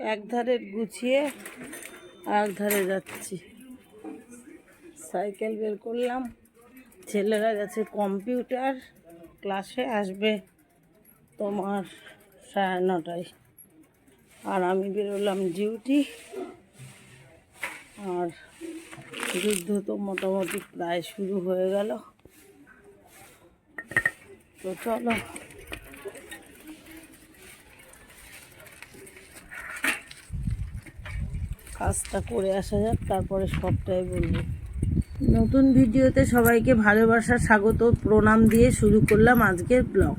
এক ধারে গুছিয়ে আর ধারে যাচ্ছি। সাইকেল বের করলাম। ছেলেরা গেছে কম্পিউটার ক্লাসে আসবে তোমার সাড়ে নটায়। আর আমি বেরোলাম ডিউটি। আর যুদ্ধ তো মোটামুটি প্রায় শুরু হয়ে গেল। তো চলো। কাজটা করে আসা যাক, তারপরে সবটাই বলব। নতুন ভিডিওতে সবাইকে ভালোবাসা, স্বাগত, প্রণাম দিয়ে শুরু করলাম আজকের ব্লগ।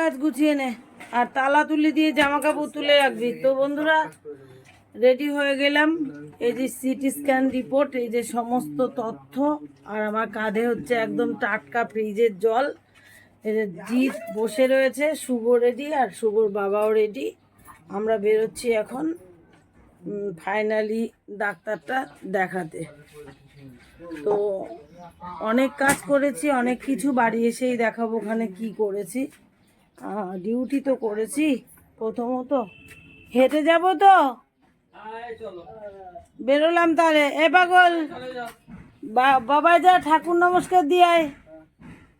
কাজ গুছিয়ে নে, আর তালা তুলি দিয়ে জামা কাপড় তুলে রাখবি। তো বন্ধুরা রেডি হয়ে গেলাম। এই যে সিটি স্ক্যান রিপোর্ট এই যে সমস্ত তথ্য, আর আমার কাঁধে হচ্ছে একদম টাটকা ফ্রিজের জল। এই যে জিৎ বসে রয়েছে, শুভ রেডি আর শুভর বাবাও রেডি আমরা বেরোচ্ছি এখন। ফাইনালি ডাক্তারটা দেখাতে। তো অনেক কাজ করেছি, অনেক কিছু বাড়ি এসেই দেখাবো ওখানে কি করেছি। ডিউটি তো করেছি প্রথমত। হেঁটে যাব তো? বেরোলাম তাহলে। এ পাগল! বাবা যা ঠাকুর নমস্কার দিয়ে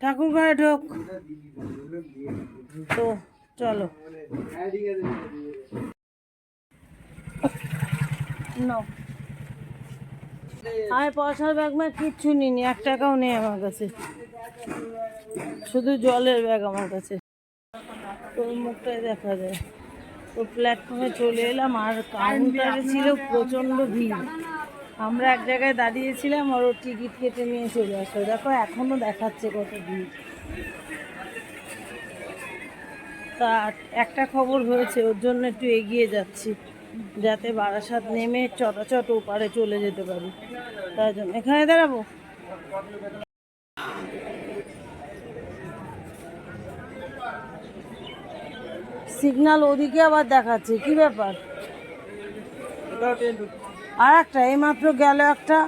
ঠাকুর ঘরে ঢোক। তো, চলো। No. আমি পয়সার ব্যাগ ম্যাগ কিচ্ছু নিইনি, এক টাকাও নেই আমার কাছে। শুধু জলের ব্যাগ আমার কাছে। তোর মুখটাই দেখা যায়। তো প্ল্যাটফর্মে চলে এলাম আর কাউন্টারে ছিল প্রচণ্ড ভিড়। আমরা এক জায়গায় দাঁড়িয়েছিলাম আর ওর টিকিট কেটে নিয়ে চলে আসলো। দেখো এখনও দেখাচ্ছে কত ভিড়। তা একটা খবর হয়েছে, ওর জন্য একটু এগিয়ে যাচ্ছি। যাতে বারাসাত নেমে চটাচট ওপারে চলে যেতে পারি। তাই জন্য এখানে দাঁড়াবো। সিগনাল ওদিকে আবার দেখাচ্ছে, কি ব্যাপার? আর একটা, এইমাত্র গেল একটা।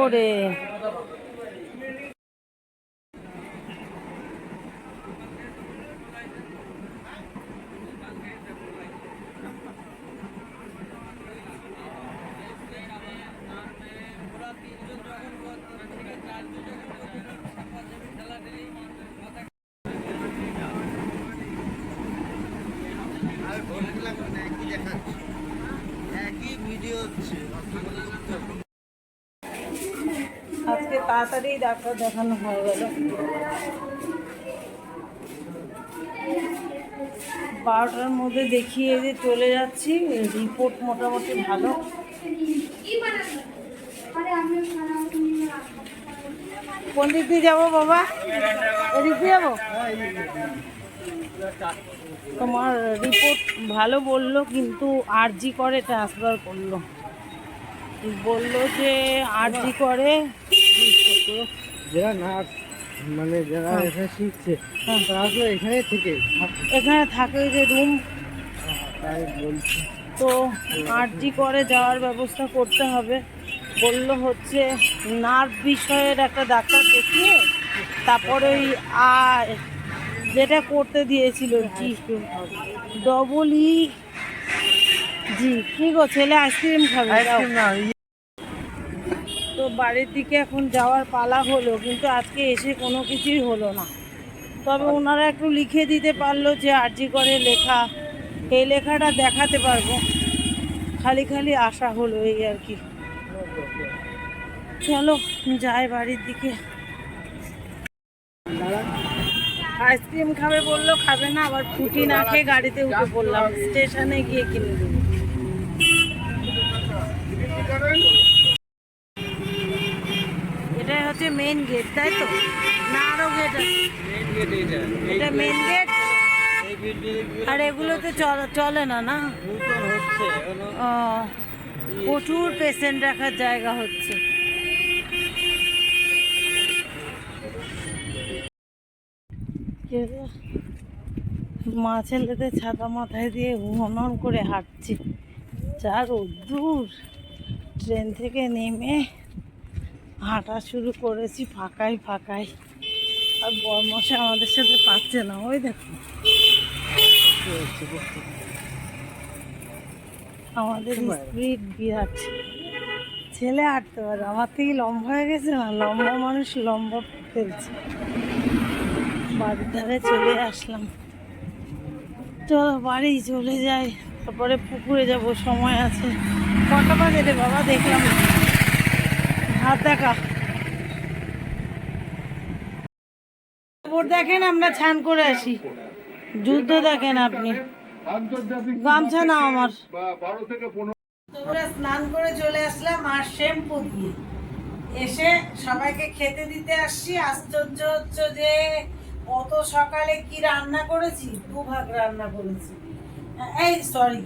ওরে। আজকে তাড়াতাড়ি ডাক্তার দেখানো হয়ে গেল। বারোটার মধ্যে দেখিয়ে যে চলে যাচ্ছি রিপোর্ট মোটামুটি ভালো। কোন দিক দিয়ে যাব বাবা? এদিক দিয়ে যাব? তোমার রিপোর্ট ভালো বলল কিন্তু আরজি করে ট্রান্সফার করল। বলল যে আরজি করে। যারা নার্স মানে যারা এখানে শিখছে হ্যাঁ। তারা তো এখানে থেকে এখানে থাকে যে রুম বলছি। তো আরজি করে যাওয়ার ব্যবস্থা করতে হবে। বলল হচ্ছে নার্ভ বিষয়ের একটা ডাক্তার দেখিয়ে তারপরে ওই আর যেটা করতে দিয়েছিল জি। ডবল ই জি। কি গো ছেলে আইসক্রিম খাবে ইয়ে। তো বাড়ির দিকে এখন যাওয়ার পালা হলো কিন্তু আজকে এসে কোনো কিছুই হলো না। তবে ওনারা একটু লিখে দিতে পারল যে আর্জি করে লেখা। এই লেখাটা দেখাতে পারব। খালি খালি আশা হলো এই আর কি। চলো যাই বাড়ির দিকে। আইসক্রিম খাবে বলল খাবে না আবার ফুটি না খেয়ে গাড়িতে উঠে পড়লাম। স্টেশনে গিয়ে কিনে দেবো এটাই হচ্ছে মেইন গেট তাই তো? না আরও গেট আছে। এটা মেইন গেট আর এগুলোতে চল- চলে না না? প্রচুর পেশেন্ট রাখার জায়গা হচ্ছে। মা ছেলেদের ছাতা মাথায় দিয়ে হনন করে হাঁটছি। যা রোদ্দুর ট্রেন থেকে নেমে হাঁটা শুরু করেছি ফাঁকাই ফাঁকাই। আর বরমশা আমাদের সাথে পাচ্ছে না ওই দেখো। আমাদের স্পিড বিরাট। ছেলে হাঁটতে পারে আমার থেকে লম্বা হয়ে গেছে না? লম্বা মানুষ লম্বা ফেলছে বাড়ির ধারে চলে আসলাম। চলো বাড়ি চলে যাই, তারপরে পুকুরে যাব, সময় আছে। কটা বাজে রে বাবা? দেখলাম। হাত দেখা। দেখেন, আমরা ছান করে আসি। যুদ্ধ দেখেন আপনি। গামছা না আমার। তোমরা স্নান করে চলে আসলাম আর শ্যাম্পু দিয়ে। এসে সবাইকে খেতে দিতে আসছি। আশ্চর্য হচ্ছে যে অত সকালে কি রান্না করেছি? দু ভাগ রান্না করেছি। এই সরি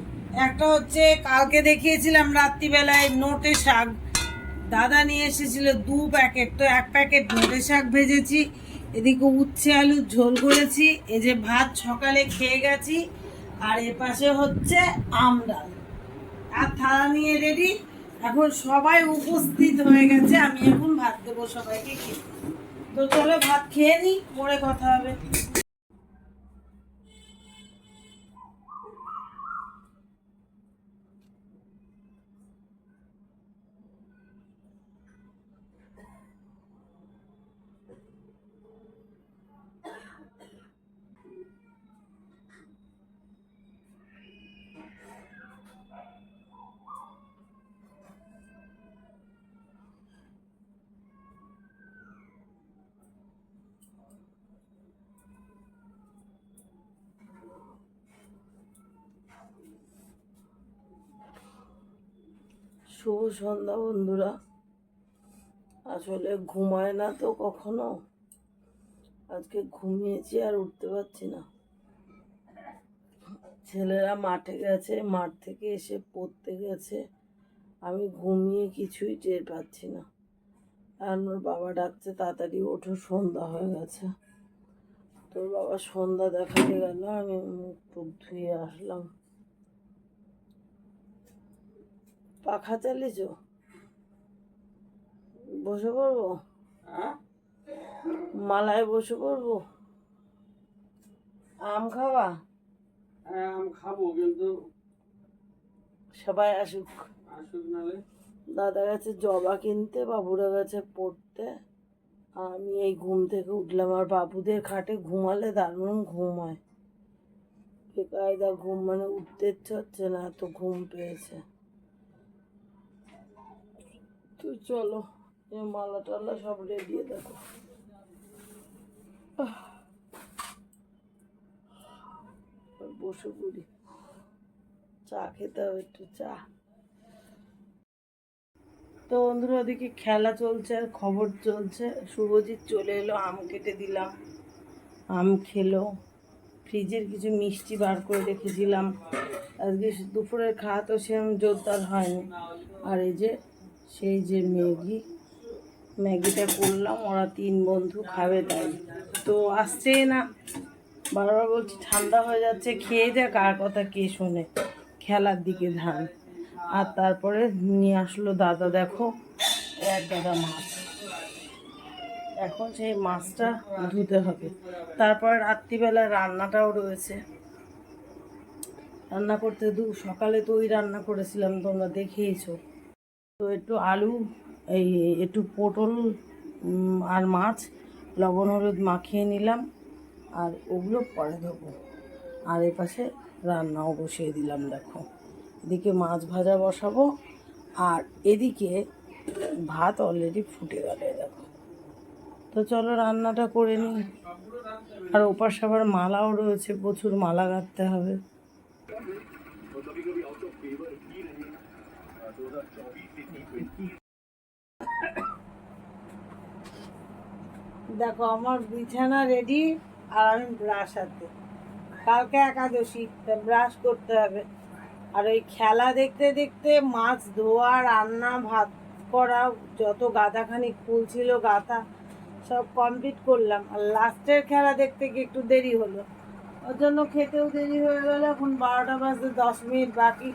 একটা হচ্ছে কালকে দেখিয়েছিলাম রাত্রিবেলায় নোটে শাক। দাদা নিয়ে এসেছিল দু প্যাকেট। তো এক প্যাকেট নোটে শাক ভেজেছি, এদিকে উচ্ছে আলুর ঝোল করেছি, এই যে ভাত সকালে খেয়ে গেছি, আর এ পাশে হচ্ছে আম ডাল। আর থালা নিয়ে রেডি এখন সবাই উপস্থিত হয়ে গেছে, আমি এখন ভাত দেবো সবাইকে খেতে। তো চলো ভাত খেয়ে নি পরে কথা হবে। শুভ সন্ধ্যা, বন্ধুরা। আসলে ঘুমায় না তো কখনো। আজকে ঘুমিয়েছি আর উঠতে পারছি না। ছেলেরা মাঠে গেছে, মাঠ থেকে এসে পড়তে গেছে। আমি ঘুমিয়ে কিছুই টের পাচ্ছি না। আর ওর বাবা ডাকছে, তাড়াতাড়ি ওঠো, সন্ধ্যা হয়ে গেছে। তোর বাবা সন্ধ্যা দেখাতে গেল, আমি মুখ টুক ধুয়ে আসলাম। পাখা চালিয়েছ? বসে পড়ব? হ্যাঁ? মালায় বসে পড়ব? আম খাওয়া হ্যাঁ আম খাব কিন্তু সবাই আসুক। আসুক নালে দাদা গেছে জবা কিনতে বাবুরা গেছে পড়তে। আমি এই ঘুম থেকে উঠলাম আর বাবুদের খাটে ঘুমালে দারুণ ঘুম হয়। বেকায়দা ঘুম মানে উঠতে ইচ্ছে হচ্ছে না এত ঘুম পেয়েছে। তো চলো মালা টালা সব রেডি দেখো। বসে পড়ি। চা খেতে হবে একটু, চা। তো বন্ধুরা, ওদিকে খেলা চলছে, আর খবর চলছে। শুভজিৎ চলে এলো, আম কেটে দিলাম, আম খেলো। ফ্রিজের কিছু মিষ্টি বার করে রেখেছিলাম। আজকে দুপুরের খাওয়া তো সেরকম জোরদার হয়নি। আর এই যে সেই যে ম্যাগি, ম্যাগিটা করলাম, ওরা তিন বন্ধু খাবে তাই। তো আসছে না। বারবার বলছি, ঠান্ডা হয়ে যাচ্ছে, খেয়ে যা কার কথা কে শোনে? খেলার দিকে ধান। আর তারপরে নিয়ে আসলো দাদা, দেখো, এক দাদা মাছ। এখন সেই মাছটা ধুতে হবে। তারপর রাত্রিবেলা রান্নাটাও রয়েছে। রান্না করতে দু, সকালে তো ওই রান্না করেছিলাম, তোমরা দেখেইছো। তো একটু আলু এই একটু পটল আর মাছ লবণ হলুদ মাখিয়ে নিলাম আর ওগুলো পরে দেবো আর এ পাশে রান্নাও বসিয়ে দিলাম দেখো এদিকে মাছ ভাজা বসাবো আর এদিকে ভাত অলরেডি ফুটে গেল দেখো তো চলো রান্নাটা করে নিই আর ওপাশ আবার মালাও রয়েছে প্রচুর মালা গাঁথতে হবে দেখো, আমার বিছানা রেডি আর আমি ব্রাশ হাতে। কালকে একাদশী ব্রাশ করতে হবে। আর ওই খেলা দেখতে দেখতে মাছ ধোয়া, রান্না, ভাত করা, যত গাদাখানি ফুল ছিল, গাথা, সব কমপ্লিট করলাম। আর লাস্টের খেলা দেখতে গিয়ে একটু দেরি হলো। ওর জন্য খেতেও দেরি হয়ে গেল, এখন বারোটা বাজতে দশ মিনিট বাকি।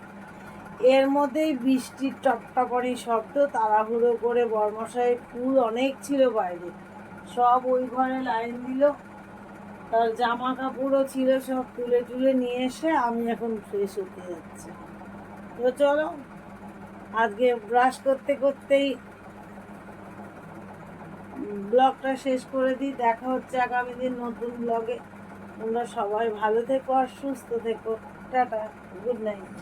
এর মধ্যেই বৃষ্টির টপটপনি শব্দ, তাড়াহুড়ো করে বর্মশাই ফুল অনেক ছিল বাইরে। সব ওই ঘরে লাইন দিল। তার জামা কাপড়ও ছিল, সব তুলে তুলে নিয়ে এসে আমি এখন ফ্রেশ হতে যাচ্ছি। তো চলো, আজকে ব্রাশ করতে করতেই ব্লগটা শেষ করে দিই। দেখা হচ্ছে আগামী দিন নতুন ব্লগে তোমরা সবাই ভালো থেকো আর সুস্থ থেকো। Tata good night